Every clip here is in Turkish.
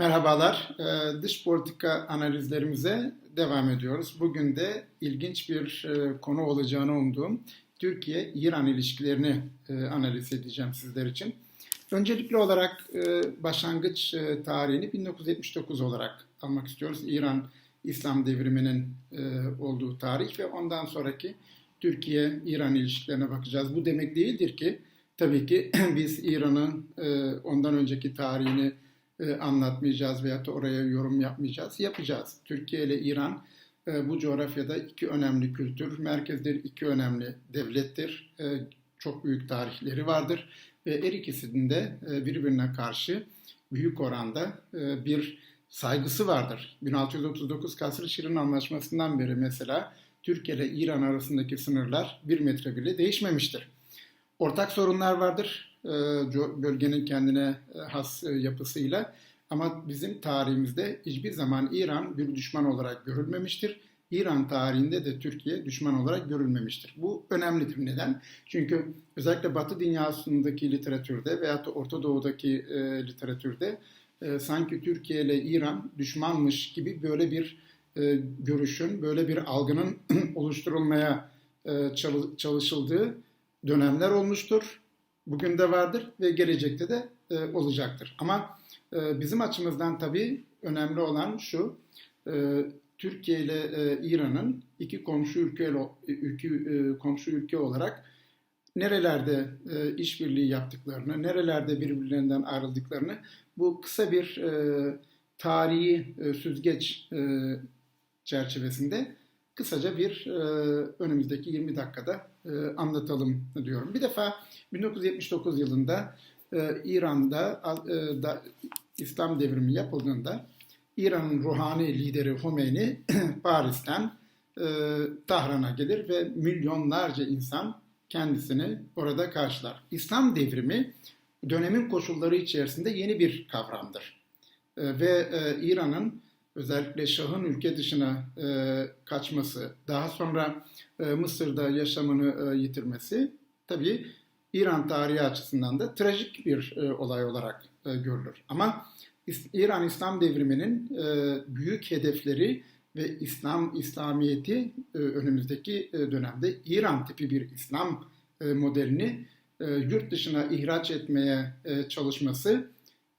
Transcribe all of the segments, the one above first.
Merhabalar, Ee, dış politika analizlerimize devam ediyoruz. Bugün de ilginç bir e, konu olacağını umduğum Türkiye-İran ilişkilerini e, analiz edeceğim sizler için. Öncelikli olarak e, başlangıç tarihini 1979 olarak almak istiyoruz. İran İslam devriminin olduğu tarih ve ondan sonraki Türkiye-İran ilişkilerine bakacağız. Bu demek değildir ki tabii ki biz İran'ın ondan önceki tarihini e, anlatmayacağız veya da oraya yorum yapmayacağız. Yapacağız. Türkiye ile İran e, bu coğrafyada iki önemli kültür merkezleri, iki önemli devlettir. E, çok büyük tarihleri vardır ve her ikisinin de birbirine karşı büyük oranda bir saygısı vardır. 1639 Kasr-ı Şirin Anlaşması'ndan beri mesela Türkiye ile İran arasındaki sınırlar bir metre bile değişmemiştir. Ortak sorunlar vardır bölgenin kendine e, has e, yapısıyla ama bizim tarihimizde hiçbir zaman İran bir düşman olarak görülmemiştir. İran tarihinde de Türkiye düşman olarak görülmemiştir. Bu önemlidir. Neden? Çünkü özellikle Batı dünyasındaki literatürde veya da Orta Doğu'daki e, literatürde e, sanki Türkiye ile İran düşmanmış gibi böyle bir e, görüşün, böyle bir algının oluşturulmaya e, çalışıldığı dönemler olmuştur. Bugün de vardır ve gelecekte de e, olacaktır. Ama e, bizim açımızdan tabii önemli olan şu, e, Türkiye ile e, İran'ın iki komşu ülke, ülke e, komşu ülke olarak nerelerde e, işbirliği yaptıklarını, nerelerde birbirlerinden ayrıldıklarını bu kısa bir e, tarihi e, süzgeç e, çerçevesinde kısaca bir e, önümüzdeki 20 dakikada e, anlatalım diyorum. Bir defa 1979 yılında e, İran'da e, da, İslam devrimi yapıldığında İran'ın ruhani lideri Homeyni Paris'ten e, Tahran'a gelir ve milyonlarca insan kendisini orada karşılar. İslam devrimi dönemin koşulları içerisinde yeni bir kavramdır. E, ve e, İran'ın özellikle Şah'ın ülke dışına e, kaçması, daha sonra e, Mısır'da yaşamını e, yitirmesi tabii İran tarihi açısından da trajik bir e, olay olarak e, görülür. Ama İran İslam devriminin e, büyük hedefleri ve İslam İslamiyeti e, önümüzdeki e, dönemde İran tipi bir İslam e, modelini e, yurt dışına ihraç etmeye e, çalışması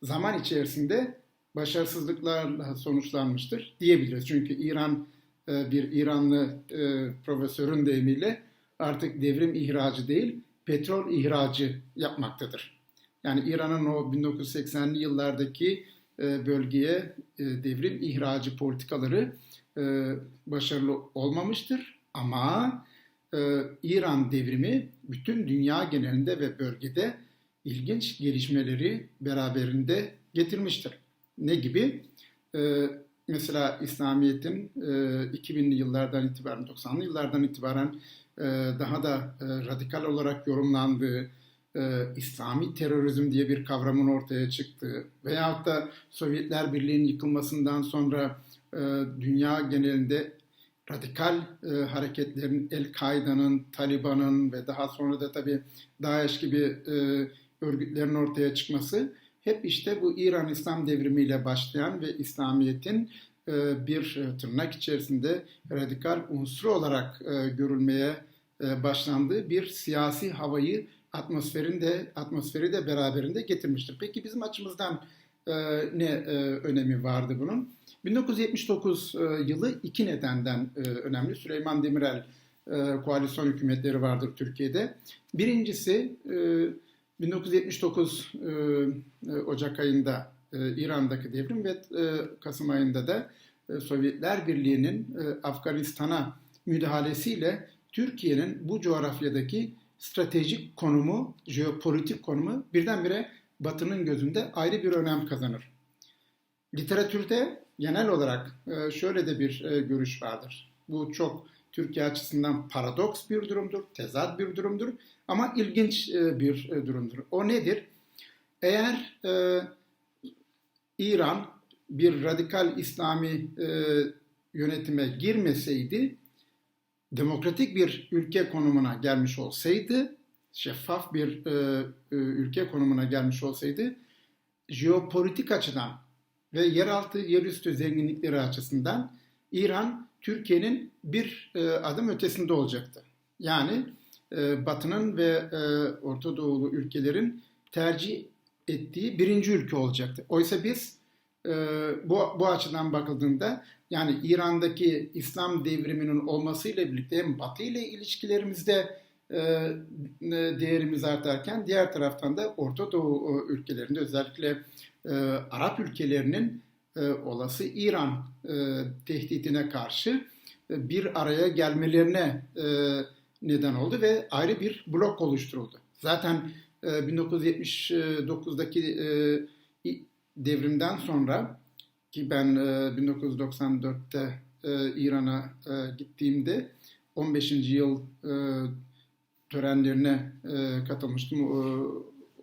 zaman içerisinde başarısızlıklarla sonuçlanmıştır diyebiliriz. Çünkü İran e, bir İranlı e, profesörün deyimiyle artık devrim ihracı değil, petrol ihracı yapmaktadır. Yani İran'ın o 1980'li yıllardaki e, bölgeye devrim ihracı politikaları başarılı olmamıştır. Ama İran devrimi bütün dünya genelinde ve bölgede ilginç gelişmeleri beraberinde getirmiştir. Ne gibi? Ee, mesela İslamiyet'in e, 2000'li yıllardan itibaren, 90'lı yıllardan itibaren e, daha da e, radikal olarak yorumlandığı, e, İslami terörizm diye bir kavramın ortaya çıktığı veyahut da Sovyetler Birliği'nin yıkılmasından sonra e, dünya genelinde radikal e, hareketlerin, El-Kaide'nin, Taliban'ın ve daha sonra da tabii DAEŞ gibi e, örgütlerin ortaya çıkması hep işte bu İran İslam devrimiyle başlayan ve İslamiyet'in e, bir e, tırnak içerisinde radikal unsur olarak e, görülmeye başlandığı bir siyasi havayı atmosferin de atmosferi de beraberinde getirmiştir. Peki bizim açımızdan ne önemi vardı bunun? 1979 yılı iki nedenden önemli. Süleyman Demirel koalisyon hükümetleri vardır Türkiye'de. Birincisi 1979 e, e, Ocak ayında e, İran'daki devrim ve e, Kasım ayında da e, Sovyetler Birliği'nin e, Afganistan'a müdahalesiyle Türkiye'nin bu coğrafyadaki stratejik konumu, jeopolitik konumu birdenbire Batı'nın gözünde ayrı bir önem kazanır. Literatürde genel olarak e, şöyle de bir e, görüş vardır. Bu çok Türkiye açısından paradoks bir durumdur, tezat bir durumdur ama ilginç e, bir e, durumdur. O nedir? Eğer e, İran bir radikal İslami e, yönetime girmeseydi, demokratik bir ülke konumuna gelmiş olsaydı, şeffaf bir e, e, ülke konumuna gelmiş olsaydı, jeopolitik açıdan ve yeraltı yerüstü zenginlikleri açısından İran Türkiye'nin bir e, adım ötesinde olacaktı. Yani e, Batı'nın ve e, Orta Doğulu ülkelerin tercih ettiği birinci ülke olacaktı. Oysa biz e, bu, bu açıdan bakıldığında yani İran'daki İslam devriminin olmasıyla birlikte hem Batı ile ilişkilerimizde e, değerimiz artarken diğer taraftan da Orta Doğu ülkelerinde özellikle e, Arap ülkelerinin e, olası İran e, tehditine karşı e, bir araya gelmelerine e, neden oldu ve ayrı bir blok oluşturuldu. Zaten e, 1979'daki e, devrimden sonra ki ben e, 1994'te e, İran'a e, gittiğimde 15. yıl e, törenlerine e, katılmıştım. E,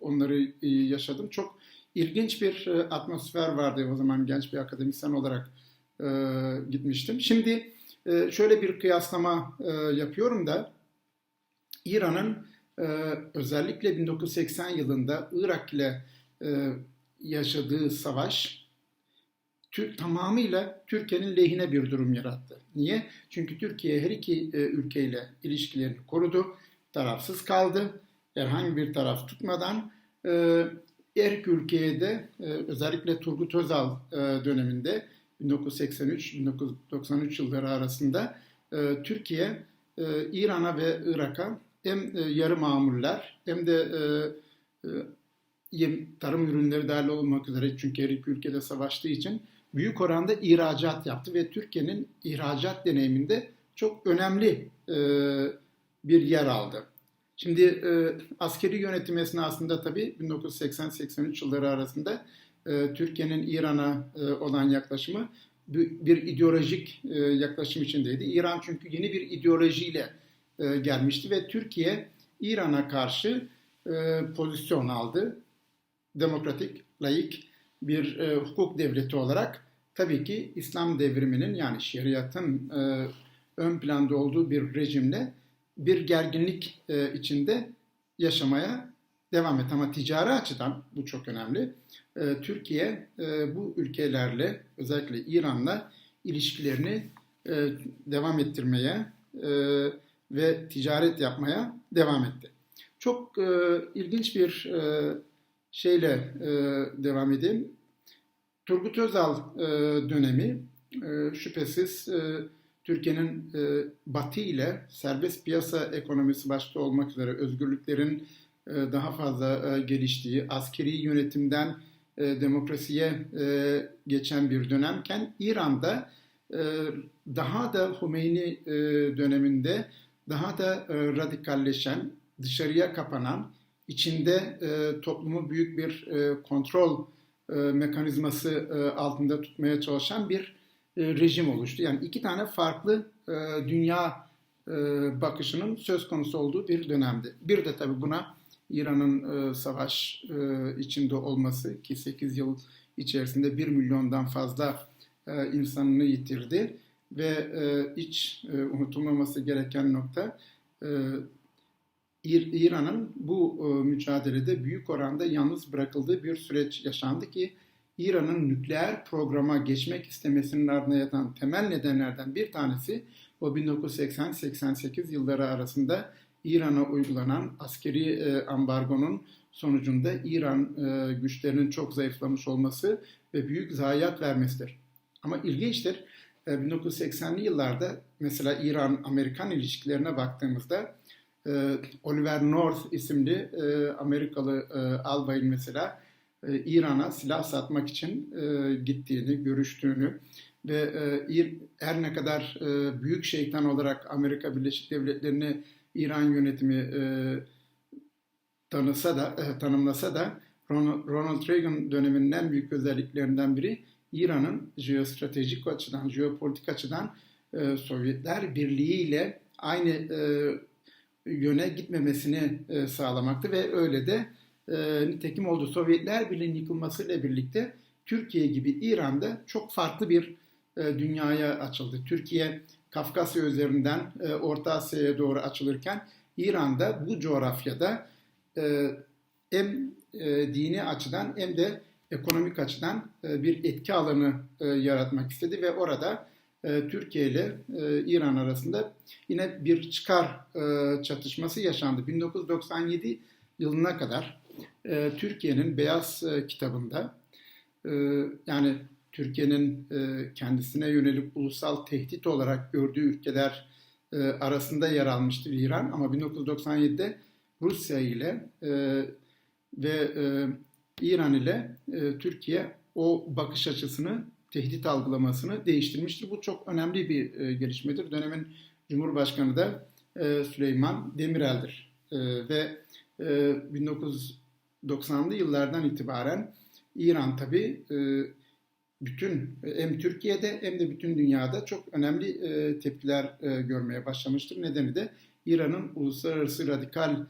onları e, yaşadım. Çok ilginç bir e, atmosfer vardı o zaman genç bir akademisyen olarak e, gitmiştim. Şimdi e, şöyle bir kıyaslama yapıyorum da İran'ın özellikle 1980 yılında Irak ile yaşadığı savaş tamamıyla Türkiye'nin lehine bir durum yarattı. Niye? Çünkü Türkiye her iki ülkeyle ilişkilerini korudu, tarafsız kaldı. Herhangi bir taraf tutmadan e, iki ülkeye e, özellikle Turgut Özal e, döneminde 1983-1993 yılları arasında e, Türkiye İran'a ve Irak'a hem yarı mamuller hem de tarım ürünleri dahil olmak üzere çünkü her ülkede savaştığı için büyük oranda ihracat yaptı ve Türkiye'nin ihracat deneyiminde çok önemli bir yer aldı. Şimdi e, askeri yönetim esnasında tabii 1980-83 yılları arasında e, Türkiye'nin İran'a e, olan yaklaşımı bir, bir ideolojik e, yaklaşım içindeydi. İran çünkü yeni bir ideolojiyle e, gelmişti ve Türkiye İran'a karşı e, pozisyon aldı. Demokratik, laik bir e, hukuk devleti olarak tabii ki İslam devriminin yani şeriatın e, ön planda olduğu bir rejimle bir gerginlik e, içinde yaşamaya devam et. Ama ticari açıdan bu çok önemli. E, Türkiye e, bu ülkelerle özellikle İran'la ilişkilerini devam ettirmeye ve ticaret yapmaya devam etti. Çok ilginç bir şeyle devam edeyim. Turgut Özal dönemi şüphesiz Türkiye'nin e, Batı ile serbest piyasa ekonomisi başta olmak üzere özgürlüklerin e, daha fazla e, geliştiği, askeri yönetimden e, demokrasiye e, geçen bir dönemken İran'da e, daha da Hümeyni e, döneminde daha da e, radikalleşen, dışarıya kapanan, içinde e, toplumu büyük bir e, kontrol e, mekanizması e, altında tutmaya çalışan bir rejim oluştu. Yani iki tane farklı e, dünya e, bakışının söz konusu olduğu bir dönemdi. Bir de tabii buna İran'ın e, savaş e, içinde olması ki 8 yıl içerisinde 1 milyondan fazla e, insanını yitirdi ve e, e, unutulmaması gereken nokta e, İran'ın bu e, mücadelede büyük oranda yalnız bırakıldığı bir süreç yaşandı ki İran'ın nükleer programa geçmek istemesinin ardına yatan temel nedenlerden bir tanesi o 1980-88 yılları arasında İran'a uygulanan askeri e, ambargonun sonucunda İran e, güçlerinin çok zayıflamış olması ve büyük zayiat vermesidir. Ama ilginçtir 1980'li yıllarda mesela İran-Amerikan ilişkilerine baktığımızda Oliver North isimli Amerikalı albayın mesela e, İran'a silah satmak için e, gittiğini, görüştüğünü ve e, her ne kadar büyük şeytan olarak Amerika Birleşik Devletleri'ni İran yönetimi e, tanısa da, tanımlasa da Ronald Reagan döneminin en büyük özelliklerinden biri İran'ın jeostratejik açıdan, jeopolitik açıdan Sovyetler Birliği ile aynı yöne gitmemesini sağlamaktı ve öyle de e, nitekim oldu. Sovyetler Birliği'nin yıkılmasıyla birlikte Türkiye gibi İran'da çok farklı bir e, dünyaya açıldı. Türkiye Kafkasya üzerinden e, Orta Asya'ya doğru açılırken İran'da bu coğrafyada e, hem e, dini açıdan hem de ekonomik açıdan e, bir etki alanı e, yaratmak istedi ve orada e, Türkiye ile e, İran arasında yine bir çıkar e, çatışması yaşandı. 1997 yılına kadar e, Türkiye'nin Beyaz e, kitabında e, yani Türkiye'nin e, kendisine yönelik ulusal tehdit olarak gördüğü ülkeler e, arasında yer almıştır İran ama 1997'de Rusya ile e, ve e, İran ile e, Türkiye o bakış açısını, tehdit algılamasını değiştirmiştir. Bu çok önemli bir e, gelişmedir. Dönemin Cumhurbaşkanı da e, Süleyman Demirel'dir. E, ve e, 1990'lı yıllardan itibaren İran tabi e, bütün hem Türkiye'de hem de bütün dünyada çok önemli e, tepkiler e, görmeye başlamıştır. Nedeni de İran'ın uluslararası radikal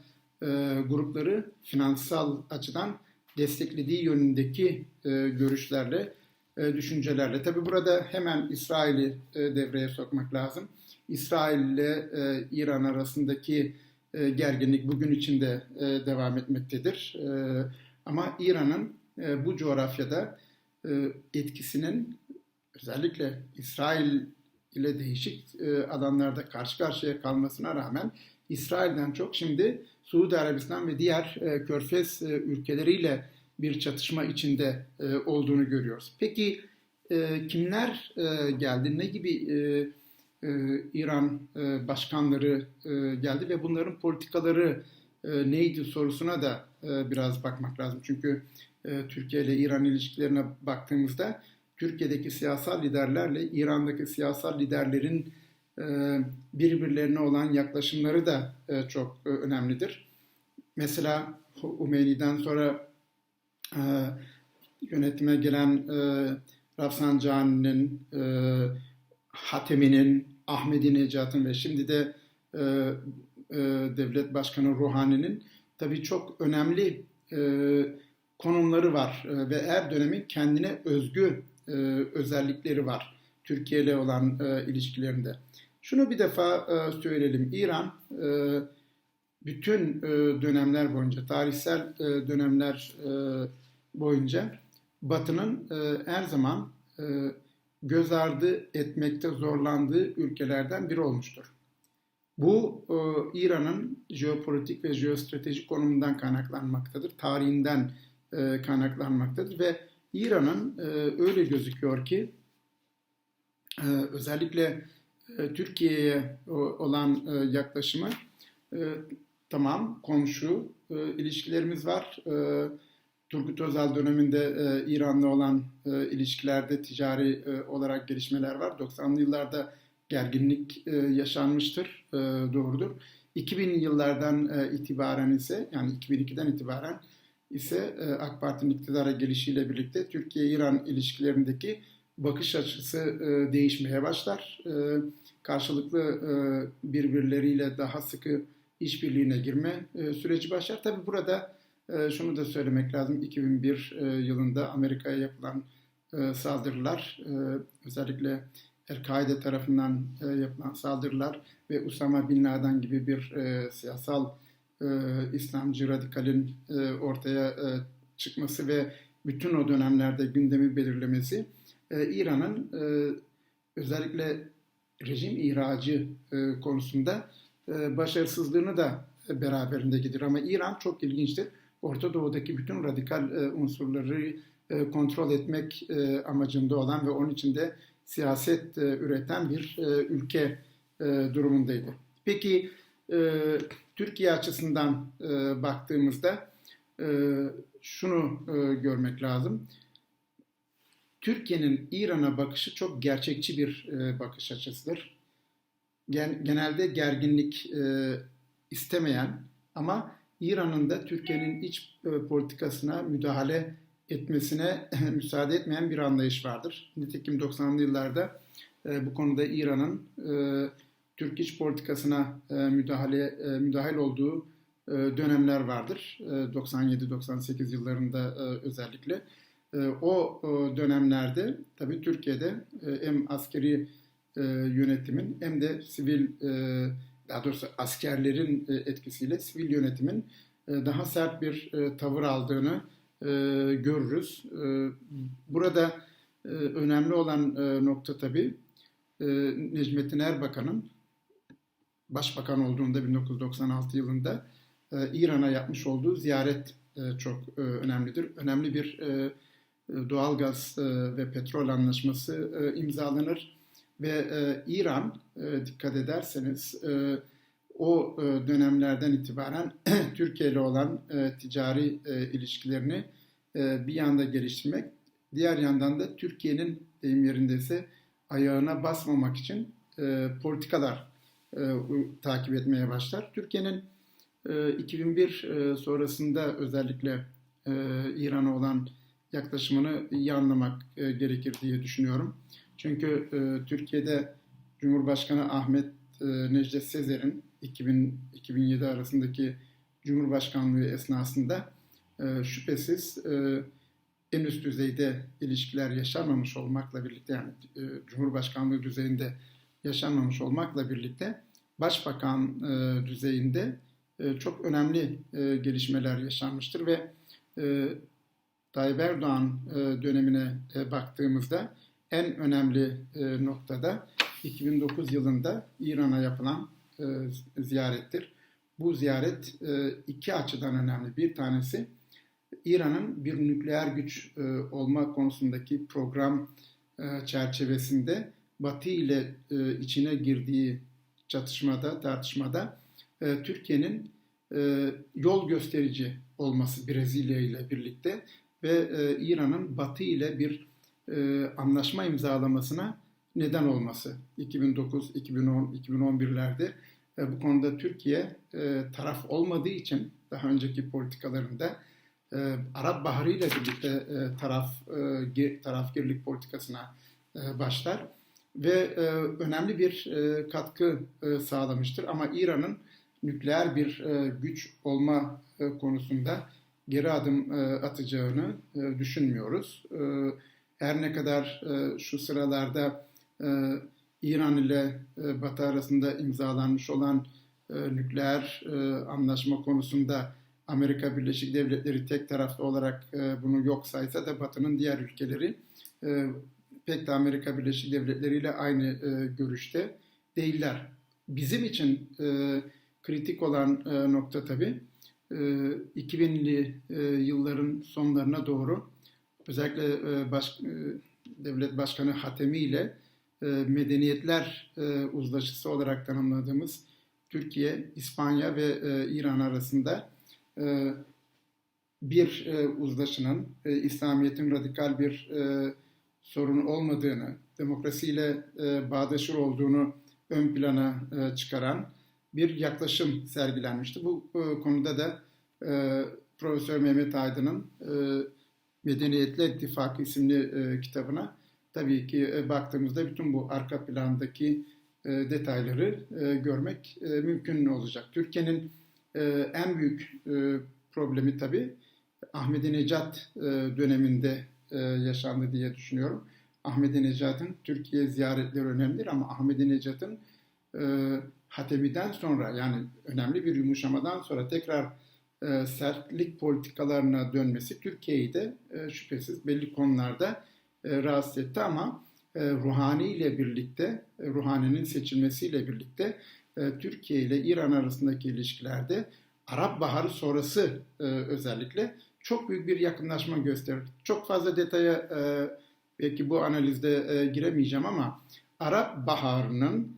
grupları finansal açıdan desteklediği yönündeki görüşlerle, düşüncelerle. Tabi burada hemen İsrail'i devreye sokmak lazım. İsrail ile İran arasındaki e, gerginlik bugün içinde e, devam etmektedir. E, ama İran'ın e, bu coğrafyada etkisinin özellikle İsrail ile değişik e, alanlarda karşı karşıya kalmasına rağmen İsrail'den çok şimdi Suudi Arabistan ve diğer körfez ülkeleriyle bir çatışma içinde olduğunu görüyoruz. Peki kimler geldi? Ne gibi e, İran e, başkanları e, geldi ve bunların politikaları e, neydi sorusuna da e, biraz bakmak lazım. Çünkü e, Türkiye ile İran ilişkilerine baktığımızda Türkiye'deki siyasal liderlerle İran'daki siyasal liderlerin e, birbirlerine olan yaklaşımları da e, çok önemlidir. Mesela Umeyni'den sonra yönetime gelen Rafsanjani'nin, Hatemi'nin, Ahmedi Necat'ın ve şimdi de devlet başkanı Ruhani'nin tabii çok önemli konumları var ve her dönemin kendine özgü özellikleri var Türkiye ile olan ilişkilerinde. Şunu bir defa söyleyelim. İran bütün dönemler boyunca, tarihsel dönemler boyunca Batı'nın her zaman göz ardı etmekte zorlandığı ülkelerden biri olmuştur. Bu İran'ın jeopolitik ve jeostratejik konumundan kaynaklanmaktadır. Tarihinden kaynaklanmaktadır ve İran'ın öyle gözüküyor ki özellikle Türkiye'ye olan yaklaşımı tamam komşu ilişkilerimiz var. Turgut Özal döneminde İran'la olan ilişkilerde ticari olarak gelişmeler var. 90'lı yıllarda gerginlik yaşanmıştır, doğrudur. 2000 yıllardan itibaren ise yani 2002'den itibaren ise AK Parti'nin iktidara gelişiyle birlikte Türkiye-İran ilişkilerindeki bakış açısı e, değişmeye başlar. E, karşılıklı e, birbirleriyle daha sıkı işbirliğine girme e, süreci başlar. Tabi burada e, şunu da söylemek lazım. 2001 e, yılında Amerika'ya yapılan e, saldırılar, e, özellikle El-Kaide tarafından yapılan saldırılar ve Usama Bin Laden gibi bir siyasal İslamcı radikalin ortaya çıkması ve bütün o dönemlerde gündemi belirlemesi İran'ın özellikle rejim ihracı konusunda başarısızlığını da beraberinde gelir. Ama İran çok ilginçtir. Orta Doğu'daki bütün radikal e, unsurları e, kontrol etmek e, amacında olan ve onun içinde siyaset e, üreten bir e, ülke e, durumundaydı. Peki e, Türkiye açısından e, baktığımızda e, şunu e, görmek lazım. Türkiye'nin İran'a bakışı çok gerçekçi bir e, bakış açısıdır. Gen, genelde gerginlik e, istemeyen ama İran'ın da Türkiye'nin iç e, politikasına müdahale etmesine müsaade etmeyen bir anlayış vardır. Nitekim 90'lı yıllarda e, bu konuda İran'ın e, Türk iç politikasına müdahale müdahil olduğu dönemler vardır. E, 97-98 yıllarında özellikle. O dönemlerde tabii Türkiye'de hem askeri yönetimin hem de sivil e, daha doğrusu askerlerin etkisiyle sivil yönetimin daha sert bir tavır aldığını e, görürüz. E, burada e, önemli olan e, nokta tabii e, Necmettin Erbakan'ın başbakan olduğunda 1996 yılında e, İran'a yapmış olduğu ziyaret e, çok e, önemlidir. Önemli bir e, doğalgaz e, ve petrol anlaşması e, imzalanır ve e, İran e, dikkat ederseniz e, o e, dönemlerden itibaren Türkiye ile olan e, ticari e, ilişkilerini e, bir yanda geliştirmek, diğer yandan da Türkiye'nin deyim yerindeyse ayağına basmamak için e, politikalar e, takip etmeye başlar. Türkiye'nin e, 2001 e, sonrasında özellikle e, İran'a olan yaklaşımını iyi anlamak e, gerekir diye düşünüyorum. Çünkü e, Türkiye'de Cumhurbaşkanı Ahmet e, Necdet Sezer'in 2000-2007 arasındaki Cumhurbaşkanlığı esnasında e, şüphesiz e, en üst düzeyde ilişkiler yaşanmamış olmakla birlikte yani e, Cumhurbaşkanlığı düzeyinde yaşanmamış olmakla birlikte Başbakan e, düzeyinde e, çok önemli e, gelişmeler yaşanmıştır ve e, Tayyip Erdoğan e, dönemine e, baktığımızda en önemli e, noktada 2009 yılında İran'a yapılan e, ziyarettir. Bu ziyaret e, iki açıdan önemli. Bir tanesi İran'ın bir nükleer güç e, olma konusundaki program e, çerçevesinde Batı ile e, içine girdiği çatışmada, tartışmada e, Türkiye'nin e, yol gösterici olması Brezilya ile birlikte ve e, İran'ın Batı ile bir e, anlaşma imzalamasına neden olması 2009, 2010, 2011'lerde e, bu konuda Türkiye e, taraf olmadığı için daha önceki politikalarında e, Arap Baharı ile birlikte e, taraf e, tarafgirlik politikasına e, başlar ve e, önemli bir e, katkı e, sağlamıştır. Ama İran'ın nükleer bir e, güç olma e, konusunda geri adım e, atacağını e, düşünmüyoruz. E, her ne kadar e, şu sıralarda e, İran ile e, Batı arasında imzalanmış olan e, nükleer e, anlaşma konusunda Amerika Birleşik Devletleri tek taraflı olarak e, bunu yok saysa da Batı'nın diğer ülkeleri e, pek de Amerika Birleşik Devletleri ile aynı e, görüşte değiller. Bizim için e, kritik olan e, nokta tabii e, 2000'li e, yılların sonlarına doğru özellikle e, baş, e, devlet başkanı Hatemi ile e, medeniyetler e, uzlaşısı olarak tanımladığımız Türkiye, İspanya ve e, İran arasında e, bir e, uzlaşının e, İslamiyet'in radikal bir e, sorun olmadığını, demokrasiyle e, bağdaşır olduğunu ön plana e, çıkaran bir yaklaşım sergilenmişti. Bu e, konuda da e, Profesör Mehmet Aydın'ın e, Medeniyetler İttifakı isimli e, kitabına tabii ki e, baktığımızda bütün bu arka plandaki e, detayları e, görmek e, mümkün olacak. Türkiye'nin e, en büyük e, problemi tabii Ahmedi Necat e, döneminde e, yaşandı diye düşünüyorum. Ahmedi Necat'ın Türkiye ziyaretleri önemlidir ama Ahmedi Necat'ın e, Hatemi'den sonra yani önemli bir yumuşamadan sonra tekrar e, sertlik politikalarına dönmesi Türkiye'yi de e, şüphesiz belli konularda e, rahatsız etti ama e, Ruhani ile birlikte, Ruhani'nin seçilmesiyle birlikte Türkiye ile İran arasındaki ilişkilerde Arap Baharı sonrası özellikle çok büyük bir yakınlaşma gösterir. Çok fazla detaya belki bu analizde giremeyeceğim ama Arap Baharı'nın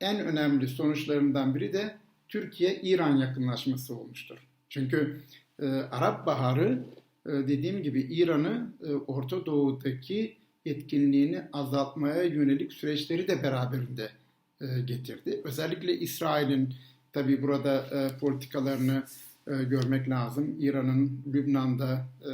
en önemli sonuçlarından biri de Türkiye-İran yakınlaşması olmuştur. Çünkü e, Arap Baharı e, dediğim gibi İran'ı e, Orta Doğu'daki etkinliğini azaltmaya yönelik süreçleri de beraberinde e, getirdi. Özellikle İsrail'in tabi burada e, politikalarını e, görmek lazım. İran'ın Lübnan'da e,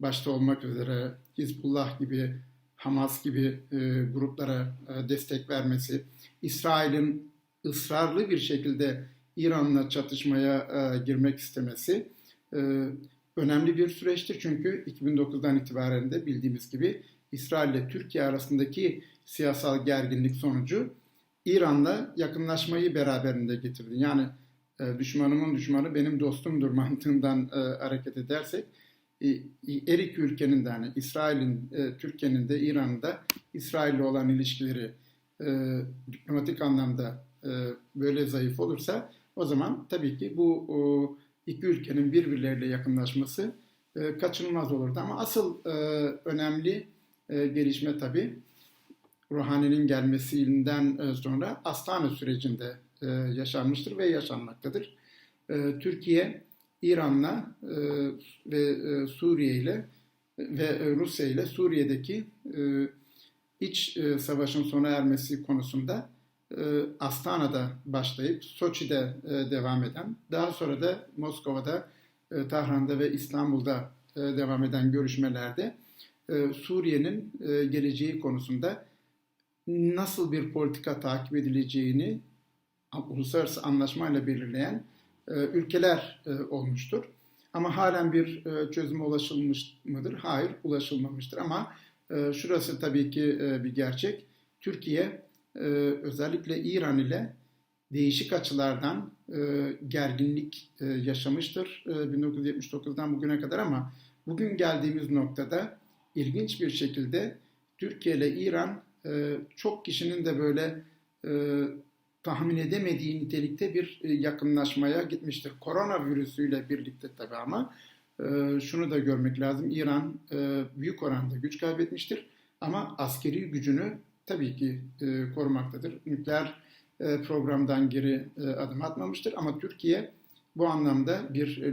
başta olmak üzere Hizbullah gibi, Hamas gibi e, gruplara e, destek vermesi, İsrail'in ısrarlı bir şekilde İran'la çatışmaya e, girmek istemesi e, önemli bir süreçtir. Çünkü 2009'dan itibaren de bildiğimiz gibi İsrail ile Türkiye arasındaki siyasal gerginlik sonucu İran'la yakınlaşmayı beraberinde getirdi. Yani e, düşmanımın düşmanı benim dostumdur mantığından e, hareket edersek e, her iki ülkenin de hani İsrail'in, e, Türkiye'nin de İran'ın da İsrail'le olan ilişkileri e, diplomatik anlamda e, böyle zayıf olursa o zaman tabii ki bu iki ülkenin birbirleriyle yakınlaşması e, kaçınılmaz olurdu. Ama asıl e, önemli e, gelişme tabii Ruhani'nin gelmesinden e, sonra Astana sürecinde e, yaşanmıştır ve yaşanmaktadır. E, Türkiye İran'la e, ve e, Suriye ile ve e, Rusya ile Suriye'deki e, iç e, savaşın sona ermesi konusunda e, Astana'da başlayıp Soçi'de e, devam eden, daha sonra da Moskova'da, e, Tahran'da ve İstanbul'da e, devam eden görüşmelerde e, Suriye'nin e, geleceği konusunda nasıl bir politika takip edileceğini uluslararası anlaşmayla belirleyen e, ülkeler e, olmuştur. Ama halen bir e, çözüme ulaşılmış mıdır? Hayır, ulaşılmamıştır. Ama e, şurası tabii ki e, bir gerçek. Türkiye e, özellikle İran ile değişik açılardan e, gerginlik e, yaşamıştır e, 1979'dan bugüne kadar ama bugün geldiğimiz noktada ilginç bir şekilde Türkiye ile İran e, çok kişinin de böyle e, tahmin edemediği nitelikte bir e, yakınlaşmaya gitmiştir. Koronavirüsüyle birlikte tabii ama e, şunu da görmek lazım. İran e, büyük oranda güç kaybetmiştir ama askeri gücünü tabii ki e, korumaktadır. Nükleer e, programdan geri e, adım atmamıştır ama Türkiye bu anlamda bir e,